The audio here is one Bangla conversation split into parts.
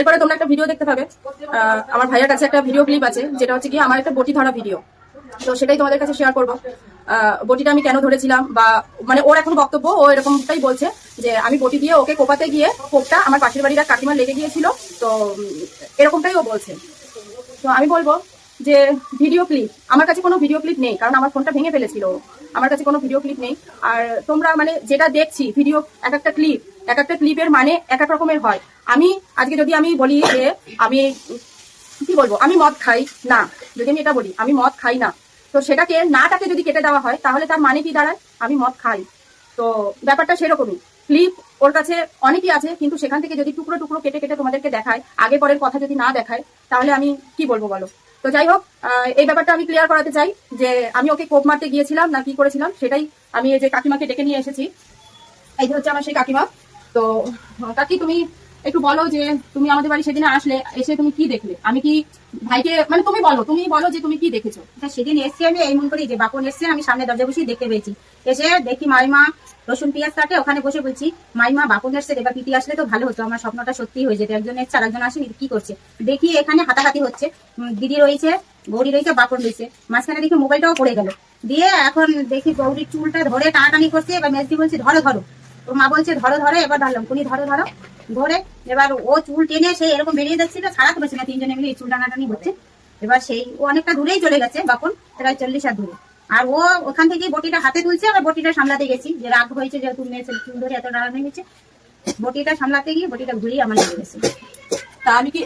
এরপরে তোমরা একটা ভিডিও দেখতে পাবে। আমার ভাইয়ের কাছে একটা ভিডিও ক্লিপ আছে, যেটা হচ্ছে কি আমার একটা বটি ধরা ভিডিও তো সেটাই তোমাদের কাছে শেয়ার করব। বটিটা আমি কেন ধরেছিলাম বা মানে ওর এখন বক্তব্য, ও এরকমটাই বলছে যে আমি বটি দিয়ে ওকে কোপাতে গিয়ে কোপটা আমার পাশের বাড়ির এক কাকিমার লেগে গিয়েছিল। তো এরকমটাই ও বলছে। তো আমি বলব যে ভিডিও ক্লিপ আমার কাছে কোনো ভিডিও ক্লিপ নেই, কারণ আমার ফোনটা ভেঙে ফেলেছিল। আমার কাছে কোনো ভিডিও ক্লিপ নেই। আর তোমরা মানে যেটা দেখছি ভিডিও এক একটা ক্লিপ এক একটা ক্লিপের মানে এক এক রকমের হয়। আমি, আজকে যদি আমি বলি যে আমি, কি বলব, আমি মদ খাই না। যদি আমি এটা বলি, আমি মদ খাই না। তো সেটাকে, নাটাকে যদি কেটে দেওয়া হয়, তাহলে তার মানে কি দাঁড়ায়? আমি মদ খাই। তো ব্যাপারটা সেরকমই। ক্লিপ ওর কাছে অনেকই আছে, কিন্তু সেখান থেকে যদি টুকরো টুকরো কেটে কেটে তোমাদেরকে দেখায়, আগে পরের কথা যদি না দেখায়, তাহলে আমি কি বলব বলো? তো যাই হোক এই ব্যাপারটা আমি ক্লিয়ার করাতে চাই যে আমি ওকে কোপ মারতে গিয়েছিলাম না কি করেছিলাম, সেটাই আমি এই যে কাকিমাকে ডেকে নিয়ে এসেছি। এই হচ্ছে আমার সেই কাকিমা। তো, কাকি, তুমি একটু বলো যে তুমি আমাদের বাড়ি সেদিনে আসলে, এসে তুমি কি দেখলে? আমি কি ভাইকে মানে তুমি বলো তুমি বলো যে তুমি কি দেখেছ? তা সেদিন এসছি আমি এই মন করি যে বাপন এসছে আমি সামনে দরজা বসে দেখতে পেয়েছি। এসে দেখি মাইমা রসুন পেঁয়াজ কাটে ওখানে বসে বলছি, মাইমা, বাপন এসছে এবার পিটি আসলে তো ভালো হতো, আমার স্বপ্নটা সত্যি হয়ে যেত, একজন এসছে আর একজন আসেনি, কি করছে? দেখি এখানে হাতাহাতি হচ্ছে দিদি রয়েছে গৌরী রয়েছে, বাপন রয়েছে। মাঝখানে দেখি মোবাইলটাও পড়ে গেল। দিয়ে এখন দেখি গৌরীর চুলটা ধরে টানাটানি করছে, এবার মেজদি বলছে, ধরো ধরো। ওর মা বলছে, ধরো ধরো, এবার ধরলাম। কোনি ধরো ধরো। ধরে এবার ও চুল টেনে সে এরকম বেরিয়ে যাচ্ছিল ছাড়াতে পারছে না, তিনজনে মিলে চুল টানাটানি হচ্ছে। এবার সেই, ও অনেকটা দূরেই চলে গেছে, বাপন, প্রায় চল্লিশ হাত দূরে। আর ও ওখান থেকে বটিটা হাতে তুলছে আবার বটিটা সামলাতে গেছি। যে রাগ হয়েছে যেহেতু মেয়ে ছেলে চুল ধরে এত টানাটানি হয়েছে বটিটা সামলাতে গিয়ে বটিটা ঘুরিয়ে আমার লেগে গেছে। তা আমি কি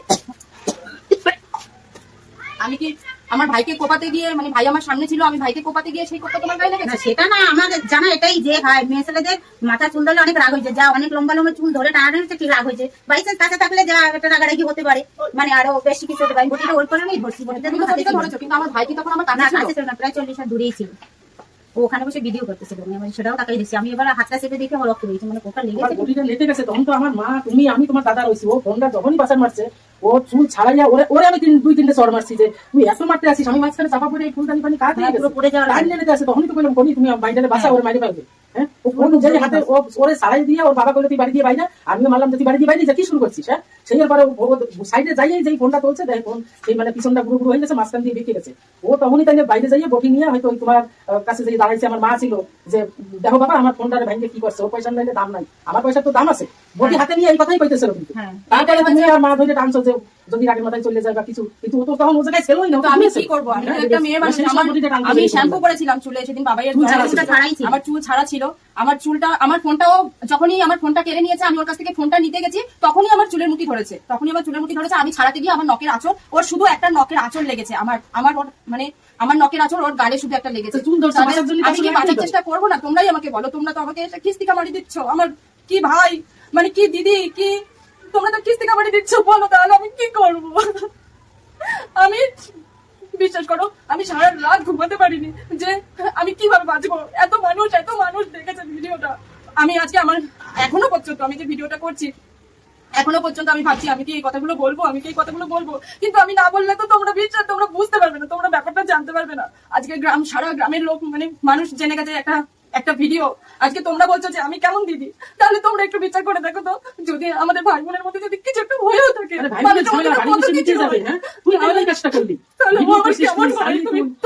আমি কি আমার ভাইকে কোপাতে গিয়ে মানে ভাই আমার সামনে ছিল আমি ভাইকে কোপাতে গিয়ে সেই কোপটা তোমার গায়ে লেগেছে? সেটা না আমার জানা এটাই যে হয় মেয়ে ছেলেদের মাথা চুল ধরলে অনেক রাগ হয়েছে। যা অনেক লম্বা লম্বা চুল ধরে টানা টানছে ঠিক রাগ হয়েছে? বাইসেন্স কাছে থাকলে যা একটা রাগারাগি হতে পারে। মানে আরও বেশি কিছু হতে পারে। ওই ওর করে আমি ধরছি বটিটা ধরেছো কিন্তু আমার ভাইকে তখন আমার কাছে ছিল। না প্রায় চল্লিশ দূরেই ছিল। ও ওখানে বসে ভিডিও করতেছিল। আমি সেটাও তাকাই দিচ্ছি আমি এবার হাতটা চেপে দেখে আমার রক্ত বেরিয়েছে মানে কোথায় লেগে লেগেছে গুলিটা লেগে গেছে তখন তো আমার মা তুমি আমি তোমার দাদা রয়েছি। ও ফোনটা যখনই বাসার মারছে ও চুল ছাড়াইয়া ওরে ওরে আমি দুই তিনটে চড় মারছি যে তুই এত মারতে আসিস আমি মাঝখানে চাপা পড়ে এই ফুলদানি পানি কাজ হ্যাঁ, পড়ে যাওয়া লাইন নিতে আসে তখনই তো বললাম কোনি তুমি বাইরে বাসা ওর মারি পারবে হ্যাঁ? ও হাতে ও ওরে ছাড়াই দিয়ে ওর বাবা কইলো তুই বাড়ি দিয়ে বাইরে আমিও মারলাম তুই বাড়ি দিয়ে বাইরে কি শুরু করছিস হ্যাঁ? সেই পরে সাইডে যাইয়ে যেই ফোনটা তুলছে দেখ ফোন সেই মানে পিছনটা গুরু গুরু হয়ে গেছে মাঝখান দিয়ে বেঁকে গেছে। ও তখনই তাই বাইরে যাইয়ে বটি নিয়ে হয়তো ওই তোমার কাছে যে দাঁড়াইছে আমার মা ছিল যে দেখো বাবা আমার ফোনটা ভেঙে কি করছে? ওর পয়সা নাইলে দাম নাই। আমার পয়সা তো দাম আছে। বটি হাতে নিয়ে এই কথাই কইতেছিল কিন্তু হ্যাঁ। তারপরে তুমি আর মা ধরে টানছো যে যদি রাগের মাথায় চলে যায় বা কিছু। কিন্তু ও তো তখন ও জায়গায় ছেলই না ও আমি কি করব? আমি হ্যাঁ, একটা মেয়ে মানুষ আমি শ্যাম্পু করেছিলাম চুলে সেদিন ছিল। আমার চুল ছাড়া ছিল। আমার চুলটা আমার ফোনটাও যখনই আমার ফোনটা কেড়ে নিয়েছে আমি ওর কাছ থেকে ফোনটা নিতে গেছি তখনই আমার চুলের মুঠি ধরেছে। তখনই আমার চুলের মুঠি ধরেছে আমি ছাড়াতে গিয়ে আমার নখের আঁচড় ওর শুধু একটা নখের আঁচড় লেগেছে। আমার আমার ওর মানে আমার নখের আঁচড় ওর গালে শুধু একটা লেগেছে। আমি কি বাঁচার চেষ্টা করব না? তোমরাই আমাকে বলো তোমরা তো আমাকে কিস্তি কিস্তিকা মারি দিচ্ছ। আমার কি ভাই? মানে কি দিদি? কি? তোমরা তো কিস্তি মারি দিচ্ছ বলো তাহলে আমি কি করব? আমি বিশ্বাস করো? আমি সারা রাত ঘুমাতে পারিনি। যে আমি কীভাবে বাঁচবো? এত মানুষ এত মানুষ দেখেছে ভিডিওটা। আমি আজকে আমার এখনও পর্যন্ত আমি যে ভিডিওটা করছি, এখনও পর্যন্ত আমি ভাবছি, আমি কি এই কথাগুলো বলব? আমি কি এই কথাগুলো বলব? কিন্তু আমি না বললে তো তোমরা বিশ্বাস তোমরা বুঝতে পারবে না, তোমরা ব্যাপারটা জানতে পারবে না। আজকে গ্রাম, সারা গ্রামের লোক মানে মানুষ জেনে গেছে একটা একটা ভিডিও আজকে তোমরা বলছো যে আমি কেমন দিদি? তাহলে তোমরা একটু বিচার করে দেখো তো যদি আমাদের ভাই বোনের মধ্যে যদি কিছু একটু হয়েও থাকে মানে। হ্যাঁ? তুল।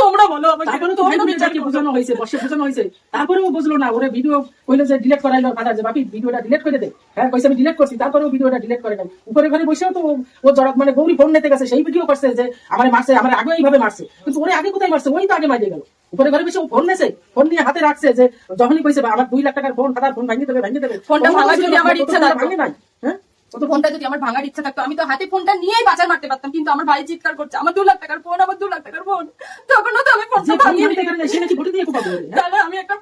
তোমরা বলো তারপরে তো ভাই বিচার যাকে বোঝানো হয়েছে বসে বোঝানো হয়েছে। তারপরে ও বুঝলো না ওরে ভিডিও কইলো যে ডিলিট করাইলো ফাদার যে বাপি ভিডিওটা ডিলিট করে দে। হ্যাঁ কইছে আমি ডিলিট করছি তারপরে ও ভিডিওটা ডিলিট করে নাই। উপরে ঘরে বসেও তো ও- ও জড়ক মানে গৌরী ফোন নিতে গেছে সেই ভিডিও করছে যে আমার মারছে আমার আগে এইভাবে মারছে। কিন্তু ওরে আগে কোথায় মারছে? ওই তো আগে মারিয়ে গেল। উপরে ঘরে বসে ফোন নেছে ফোন নিয়ে হাতে রাখছে যে যখনই কইছে আমার দুই লাখ টাকার ফোন ফাদার ফোন ভাঙিয়ে দেবে ভাঙিয়ে দেবে ফোনটা ভাঙা যদি আমার ইচ্ছা থাকতো।" ভাঙে নাই হ্যাঁ তো ফোনটা যদি আমার ভাঙার ইচ্ছা থাকতো আমি তো হাতে ফোনটা নিয়েই বাজার মারতে পারতাম কিন্তু আমার ভাই চিৎকার করছে আমার দু লাখ টাকার ফোন আমার দু লাখ টাকার ফোন তখনও তো আমি ফোনটা ভাঙিয়ে দিতে গেলে সে নাকি ভোটে দিয়ে কোপাবে হ্যাঁ? তাহলে আমি একটা